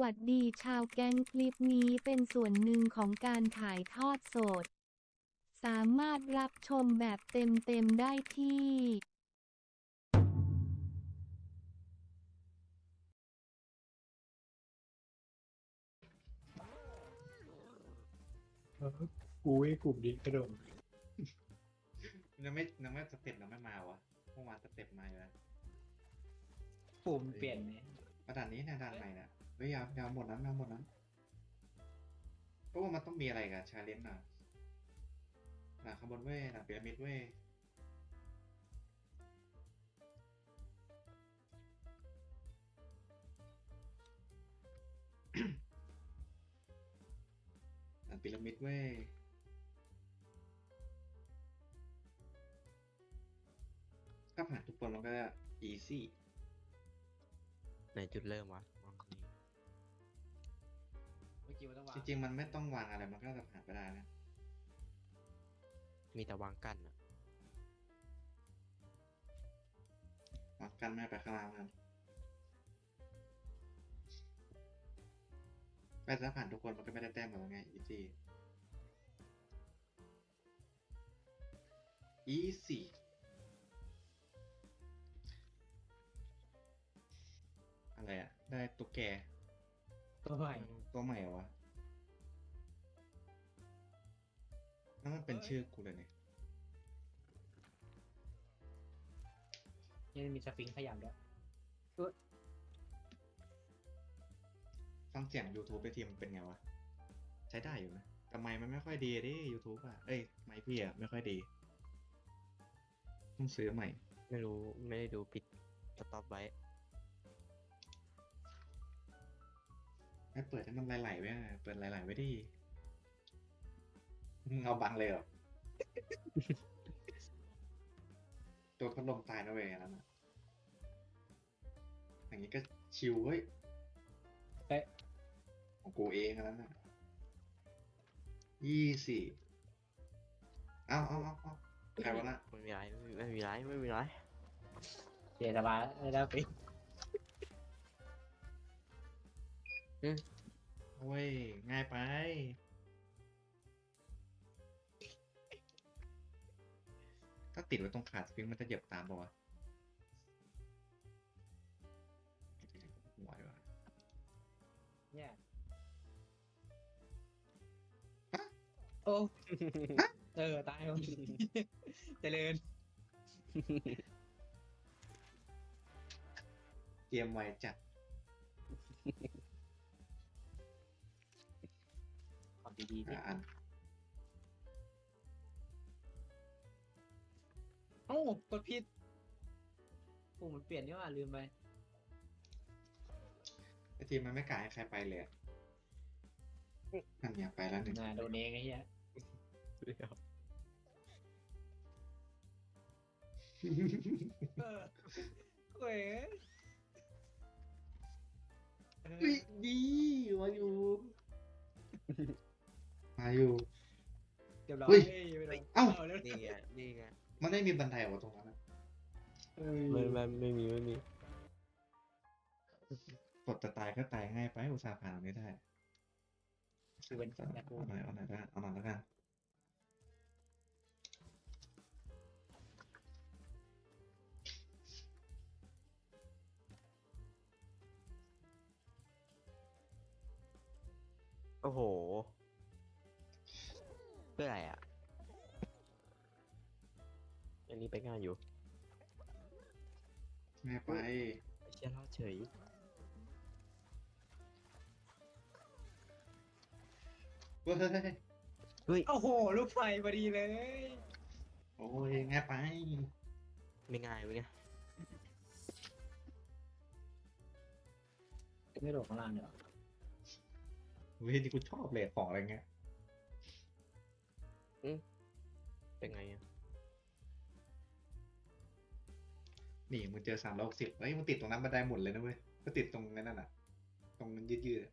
วัสดีชาวแก๊งคลิปนี้เป็นส่วนหนึ่งของการถ่ายทอดสด สามารถรับชมแบบเต็มๆได้ที่กูไอ้กลุ่มนี้กระโดดยังไม่ยังไม่สเต็ปยังไม่มาวะเมื่อวานสเต็ปมาอยู่แล้วปุ่มเปลี่ยนไหมกระดานนี้เนะด่านใหม่น่ะ เฮ้ยยาวยาวหมดนั้นยาวหมดนั้นเพราะว่ามันต้องมีอะไรกับชาเลนจ์น่ะหนาข้างบนเว้ยหนาพีระมิดเว้ยหนาพีระมิดเว้ยถ้าผ่านทุกคนมันก็ easy ในจุดเริ่มวะ กี้มันต้องวางจริงๆ มันไม่ต้องวางอะไรมันก็จะผ่านไปได้นะ มีแต่วางกั้นอะวางกันไม่ให้ไปข้างล่างนะแต่ถ้าผ่านทุกคนมันก็ไม่ได้แต้มเหมือนกันไง easy easy อะไรอะได้ตุ๊กแกตัวใหม่ ตัวใหม่เหรอวะนั่นมันเป็นชื่อกูเลยเนี่ยยังมีสปริงขยับด้วยฟังเสียง YouTube ไปทีมันเป็นไงวะ ใช้ได้อยู่นะแต่ไมค์มันไม่ค่อยดีดิ YouTube อะ เอ้ย ไมค์พี่อะ ไม่ค่อยดี ต้องซื้อใหม่ ไม่รู้ไม่ได้ดูปิดสต็อปไว้ ให้เปิดให้มันไหลๆไว้อะเปิดไหลๆไว้ดิมึงเอาบังเลยเหรอตัวพัดลมตายนะเว้ยอันนั้นอะอย่างนี้ก็ชิวเว้ยเอ๊ะ ของกูเองอันนั้นน่ะยี่สี่เอาเอาเอาเอาใครวะน่ะ ไม่มีไรไม่มีไรไม่มีไร เดี๋ยวสบายแล้วปิ งโอ้ย ง่ายไป ถ้าติดไว้ตรงขาดสปริงมันจะเหยียบตามปะวะหัวดีกว่าเนี่ยฮะโอ้ เออ ตายแล้วเจริญ เกมไวจัด ดีๆดิอะอันเอ้ากดผิดปุ่มมันเปลี่ยนนี่หว่าลืมไป ไอทีมมันไม่กล้าให้ใครไปเลยอะนั่นเนี่ยไปแล้วหนึ่งน่าโดนเองไอ้เหี้ยเออเว้ยเออ เฮ้ยดีมาอยู่มา อยู่ เรียบร้อยเฮ้ยไม่โดนเอ้าแล้วนี่ไงนี่ไงมันไม่มีบันไดเหรอตรงนั้นอะเออไม่ไม่ไม่มีไม่มีกดจะตายก็ตายง่ายไปอุตส่าห์ผ่านตรงนี้ได้คือเป็นเอานักหน่อยเอาหน่อยได้เอาหน่อยแล้วกันโอ้โหเพื่ออะไรอะ อันนี้ไปง่ายอยู่ง่ายไปไอ้เชี่ยรอดเฉยเฮ้ยเฮ้ยโอ้โห ลูกไฟพอดีเลย โอ้ยง่ายไปไม่ง่ายวะเนี่ยไม่โดดข้างล่างเดี๋ยวเฮ้ยนี่กูชอบเลยของอะไรเงี้ย เป็นไงอะนี่มึงเจอสามร้อยหกสิบเฮ้ยมึงติดตรงนั้นบันไดหมดเลยนะเว้ยก็ติดตรงนั้นน่ะ ตรงนั้นยืดๆอะ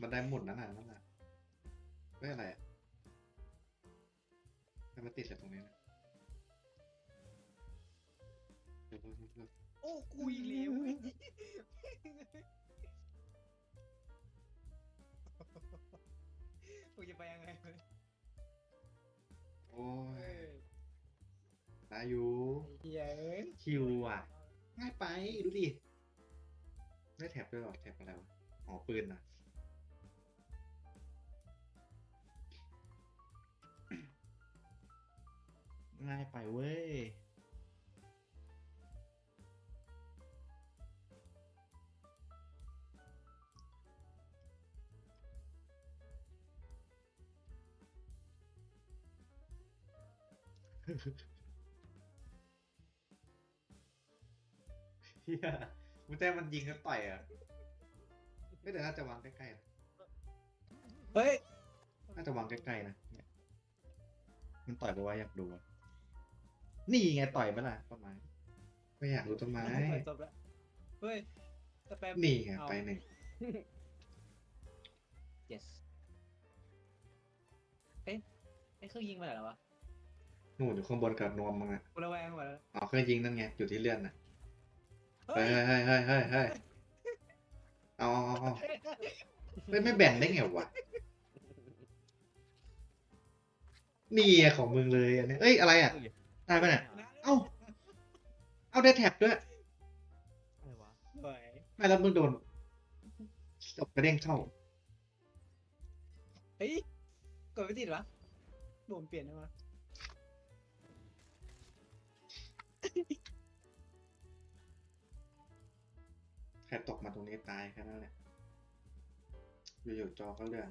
บันไดหมุนนั่นน่ะนั่นน่ะเฮ้ยอะไรอะทำไมติดแต่ตรงนี้นะโอ้กูอีกแล้ว กูจะไปยังไงวะโอ้เอยอตายอยู่ไอ้เฮียเอ้ยคิวอะ ง่ายไปดูดิ ได้แท็บด้วยเหรอแท็บอะไรวะอ๋อปืนนะง่ายไปเว้ย เฮียมึงแจ้มันยิงแล้วต่อยอะไม่แต่น่าจะวางใกล้ๆนะเฮ้ย น่าจะวางใกล้ๆนะเนี่ยมันต่อยไปว่าอยากดูอะนี่ไงต่อยไปล่ะต้นไม้ไม่อยากดูต้นไม้จบแล้วเฮ้ยสแปมนี่ไงเอา ไปหนึ่ง yes เอ๊ะไอ้เครื่องยิงมาไหนแล้ววะ นู่นอยู่ข้างบนกับนวมมึงอะกูระแวงหมดแล้วอ๋อเครื่องยิงนั่นไงอยู่ที่เลื่อนน่ะเฮ้เฮ้ยยเฮ้ยเฮ้ยเฮ้ยเฮ้ยเฮ้ยเอาเอาเอาเอาเฮ้ยไม่แบ่งได้ไงวะนี่ไงของมึงเลยอันนี้เอ้ยอะไรอะได้ปะเนี่ยเอ้าเอาได้แท็บด้วยอะไรวะสวยไม่แล้วมึงโดนตบกระเด้งเข้าเฮ้ยกดไม่ติดวะโดนเปลี่ยนได้ไหม ครตกมาตรงนี้ตายแค่นั้นแหละอยู่ๆจอก็เลื่อน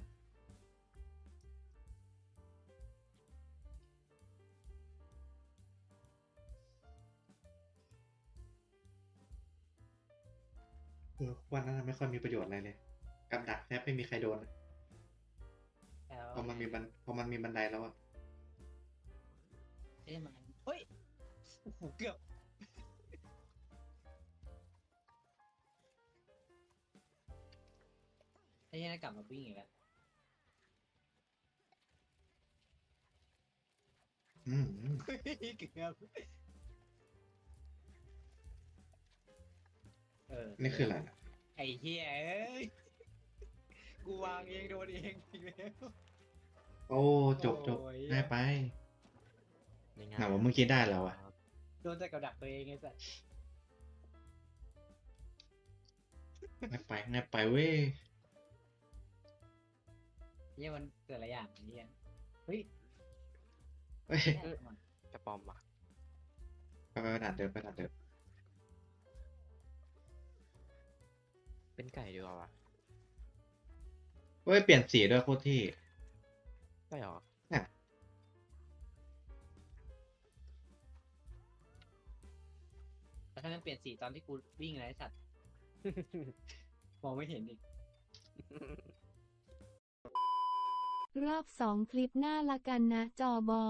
เออวันนั้นไม่ค่อยมีประโยชน์อะไรเลยกับดักแทบไม่มีใครโดนอะแล้วพอมันมีบันพอมันมีบันไดแล้วอะเอ๊ะมันเฮ้ยโอ้โหเกือบ ไอ้เนี่ยกลับมาวิ่งอีกแล้วอืมอืมเกือบเออ นี่คืออะไรนะไอ้เหี้ยเอ้ย กูวางเองโดนเองอีกแล้ว โอ้จบจบโอ้ย ง่ายไปยังไงหาว่ามึงคิดได้แล้วอะโดนแต่กับดักตัวเองไงสัสง่ายไปง่ายไปเว้ย เหี้ยมันเกิดอะไรอย่างไอ้เหี้ยเฮ้ยเฮ้ยแย่มันกระปอมอะไปไปไปด่านเดิมไปด่านเดิมเป็นไก่ดีกว่าวะเฮ้ยเปลี่ยนสีด้วยโคตรที่ใช่หรอแล้วถ้ามันเปลี่ยนสีตอนที่กูวิ่งอะไรไอ้สัตว์ มองไม่เห็นอีก รอบสองคลิปหน้าละกันนะจอบอ